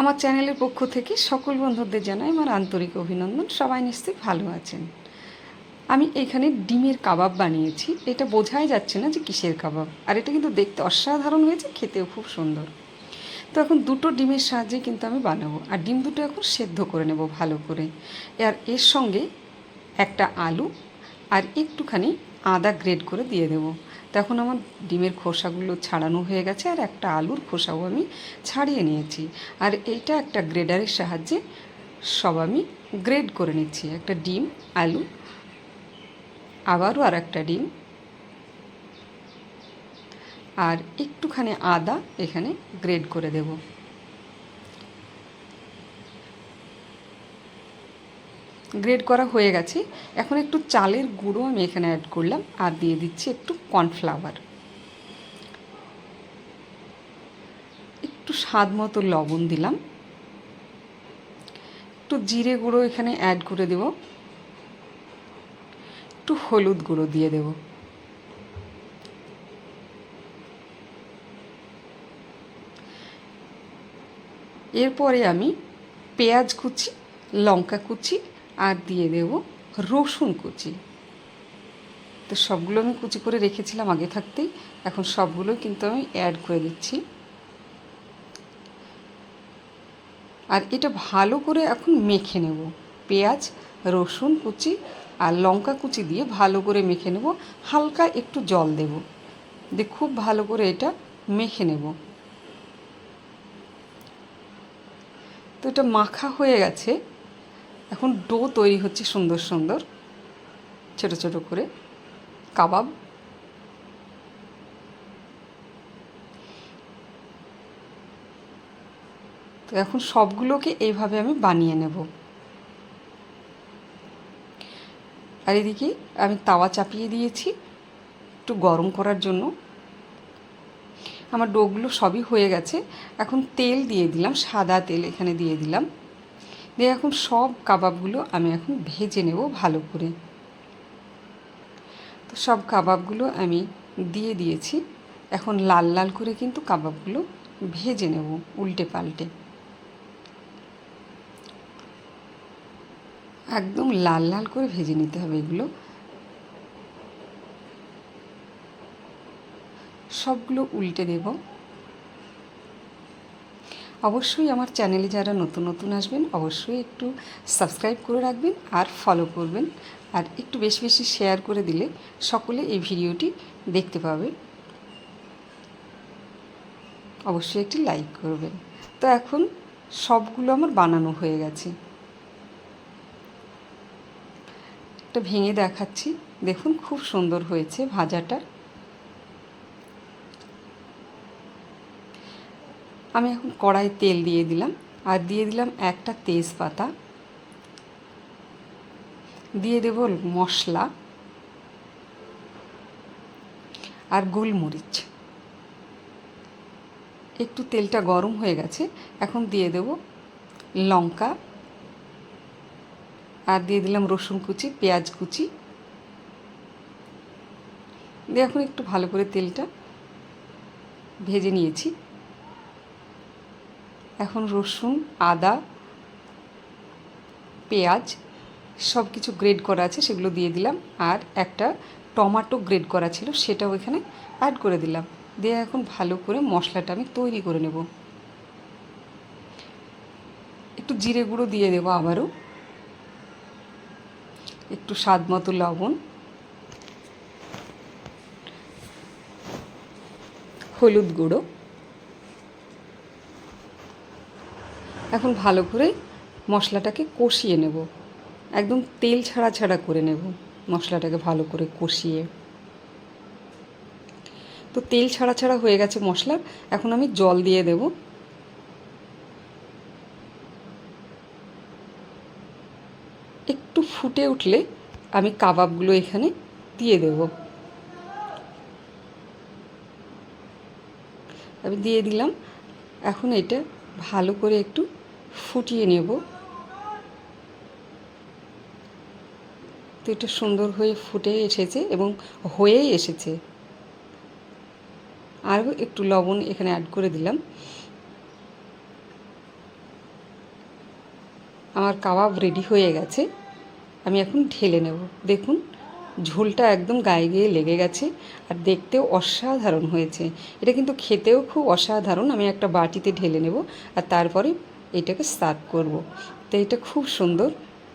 আমার চ্যানেলের পক্ষ থেকে সকল বন্ধুদের জানাই আমার আন্তরিক অভিনন্দন। সবাই নিশ্চয়ই ভালো আছেন। আমি এখানে ডিমের কাবাব বানিয়েছি। এটা বোঝাই যাচ্ছে না যে কিসের কাবাব। আর এটা কিন্তু দেখতে অসাধারণ হয়েছে, খেতেও খুব সুন্দর। তো এখন দুটো ডিমের সাহায্যে কিন্তু আমি বানাবো। আর ডিম দুটো এখন সেদ্ধ করে নেব ভালো করে। আর এর সঙ্গে একটা আলু আর একটুখানি আদা গ্রেড করে দিয়ে দেবো। তখন আমার ডিমের খোসাগুলো ছাড়ানো হয়ে গেছে আর একটা আলুর খোসাও আমি ছাড়িয়ে নিয়েছি। আর এইটা একটা গ্রেডারের সাহায্যে সব আমি গ্রেড করে নিচ্ছি। একটা ডিম, আলু, আবারও আর একটা ডিম আর একটুখানি আদা এখানে গ্রেড করে দেব। গ্রেড করা হয়ে গেছে। এখন একটু চালের গুঁড়ো আমি এখানে অ্যাড করলাম আর দিয়ে দিচ্ছি একটু কর্নফ্লাওয়ার একটু স্বাদ মতো লবণ দিলাম। একটু জিরে গুঁড়ো এখানে অ্যাড করে দেব। একটু হলুদ গুঁড়ো দিয়ে দেব। এরপরে আমি পেঁয়াজ কুচি, লঙ্কা কুচি আর দিয়ে দেব রসুন কুচি। তো সবগুলো আমি কুচি করে রেখেছিলাম আগে থাকতেই। এখন সবগুলো কিন্তু আমি অ্যাড করে দিচ্ছি। আর এটা ভালো করে এখন মেখে নেব। পেঁয়াজ, রসুন কুচি আর লঙ্কা কুচি দিয়ে ভালো করে মেখে নেব। হালকা একটু জল দেব। দিয়ে খুব ভালো করে এটা মেখে নেব। তো এটা মাখা হয়ে গেছে। এখন ডো তৈরি হচ্ছে সুন্দর সুন্দর, ছোট ছোট করে, কাবাব। তো এখন সবগুলোকে এইভাবে আমি বানিয়ে নেব। আর এদিকে আমি তাওয়া চাপিয়ে দিয়েছি, একটু গরম করার জন্য। আমার ডোগুলো সবই হয়ে গেছে। এখন তেল দিয়ে দিলাম, সাদা তেল এখানে দিয়ে দিলাম। দিয়ে এখন সব কাবাবগুলো আমি এখন ভেজে নেব ভালো করে। তো সব কাবাবগুলো আমি দিয়ে দিয়েছি। এখন লাল লাল করে কিন্তু কাবাবগুলো ভেজে নেব উল্টে পাল্টে। একদম লাল লাল করে ভেজে নিতে হবে এগুলো। সবগুলো উল্টে দেব। অবশ্যই আমার চ্যানেলে যারা নতুন নতুন আসবেন, অবশ্যই একটু সাবস্ক্রাইব করে রাখবেন আর ফলো করবেন। আর একটু বেশি বেশি শেয়ার করে দিলে সকলে এই ভিডিওটি দেখতে পাবে। অবশ্যই একটি লাইক করবেন। তো এখন সবগুলো আমার বানানো হয়ে গেছে। একটা ভেঙে দেখাচ্ছি। দেখুন, খুব সুন্দর হয়েছে ভাজাটা। আমি এখন কড়াই তেল দিয়ে দিলাম। আর দিয়ে দিলাম একটা তেজপাতা। দিয়ে দেব মশলা। আর গোলমরিচ। একটু তেলটা গরম হয়ে গেছে। এখন দিয়ে দেব লঙ্কা। আর দিয়ে দিলাম রসুন কুচি, পেঁয়াজ কুচি। দিয়ে এখন একটু ভালো করে তেলটা ভেজে নিয়েছি। এখন রসুন, আদা, পেঁয়াজ সব কিছু গ্রেড করা আছে, সেগুলো দিয়ে দিলাম। আর একটা টমাটো গ্রেড করা ছিল, সেটাও এখানে অ্যাড করে দিলাম। দিয়ে এখন ভালো করে মশলাটা আমি তৈরি করে নেব। একটু জিরে গুঁড়ো দিয়ে দেবো আবারও। একটু স্বাদ মতো লবণ। হলুদ গুঁড়ো। এখন ভালো করে মশলাটাকে কষিয়ে নেব। একদম তেল ছাড়া ছাড়া করে নেব মশলাটাকে ভালো করে কষিয়ে। তো তেল ছাড়া ছাড়া হয়ে গেছে মশলার এখন আমি জল দিয়ে দেব। একটু ফুটে উঠলে আমি কাবাবগুলো এখানে দিয়ে দেব। আমি দিয়ে দিলাম। এখন এটা ভালো করে একটু ফুটিয়ে নেব। তো এটা সুন্দর হয়ে ফুটে এসেছে এবং হয়েই এসেছে। আরও একটু লবণ এখানে অ্যাড করে দিলাম। আমার কাবাব রেডি হয়ে গেছে। আমি এখন ঢেলে নেব। দেখুন, ঝোলটা একদম গায়ে গিয়ে লেগে গেছে আর দেখতেও অসাধারণ হয়েছে। এটা কিন্তু খেতেও খুব অসাধারণ। আমি একটা বাটিতে ঢেলে নেব আর তারপরে এটাকে সার্ভ করব। তো এটা খুব সুন্দর।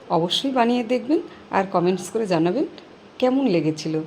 অবশ্যই বানিয়ে দেখবেন আর কমেন্টস করে জানাবেন কেমন লেগেছিল।